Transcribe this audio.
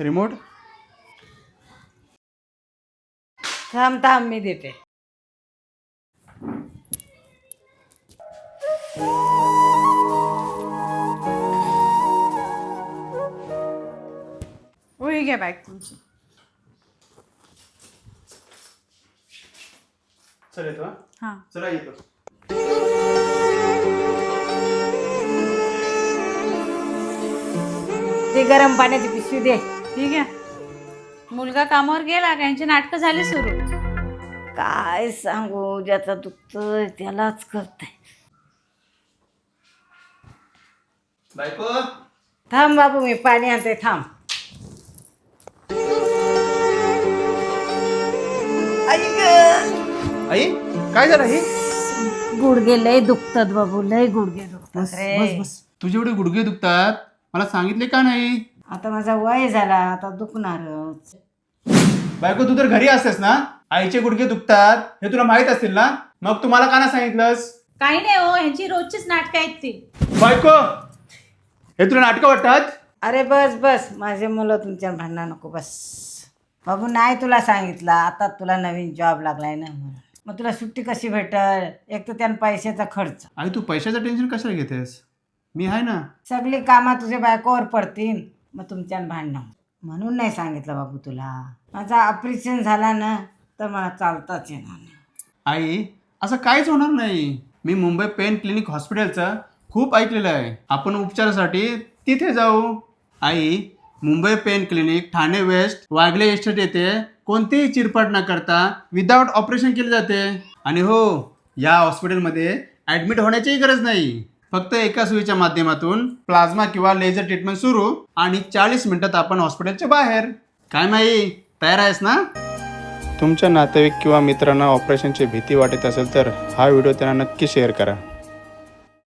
Remote? थांब थांब मी देते. होई घ्या बॅग तुमची. चल येतो हा? हां. चला येतो. ती गरम पाण्याची पिशवी दे. ठीक आहे. मुलगा कामावर गेला का यांची नाटकं झाली सुरू. काय सांगू ज्याचा दुखतोय त्यालाच करते बायको? थांब बाबू मी पाणी आणते थांब. आई गं. आई काय झालं हे गुडघे लय दुखतात बाबू लय गुडघे दुखतात रे. बस बस. तुझे एवढे गुडघे दुखतात? मला सांगितले का नाही? आता माझा वय झाला आता दुखणारच. बायको तू तर घरी असतेस ना? आईचे गुडघे दुखतात हे तुला माहीत असतील ना? मग तुम्हाला का नाही सांगितलंस? काही नाही हो यांची रोजचीच नाटकं आहेत ती. बायको हे तुला नाटकं वाटतात? अरे बस बस. माझे मुलं तुमच्या भांडणं नको बस. बाबू नाही तुला सांगितलं. आता तुला नवीन जॉब लागलाय ना म्हणून. मग तुला सुट्टी कशी भेटल? एक तर त्यानं पैशाचा खर्च. आई तू पैशाचं टेन्शन कशाला घेतेस? मी आहे ना. सगळी कामं तुझ्या बायकोवर पडतील. मग तुमच्यानं भांडणं. म्हणून नाही सांगितलं बाबू तुला. माझा ऑपरेशन झाला ना तर मला चालताच येणार नाही. आई असं काहीच होणार नाही. मी मुंबई पेन क्लिनिक हॉस्पिटलचं खूप ऐकलेलं आहे. आपण उपचारासाठी तिथे जाऊ. आई Mumbai pain clinic Thane west Wagle estate येथे कोणतीही चिरपाट न करता विदाउट ऑपरेशन केले जाते. आणि हो या हॉस्पिटलमध्ये ॲडमिट होण्याचीही गरज नाही. फक्त एका सुईच्या माध्यमातून प्लाझ्मा किंवा लेझर ट्रीटमेंट सुरू आणि चाळीस मिनिटात आपण हॉस्पिटलच्या बाहेर. काय माई? तयार आहेस ना? तुमच्या नातेवाईक किंवा मित्रांना ऑपरेशनची भीती वाटत असेल तर हा व्हिडिओ त्यांना नक्की शेअर करा.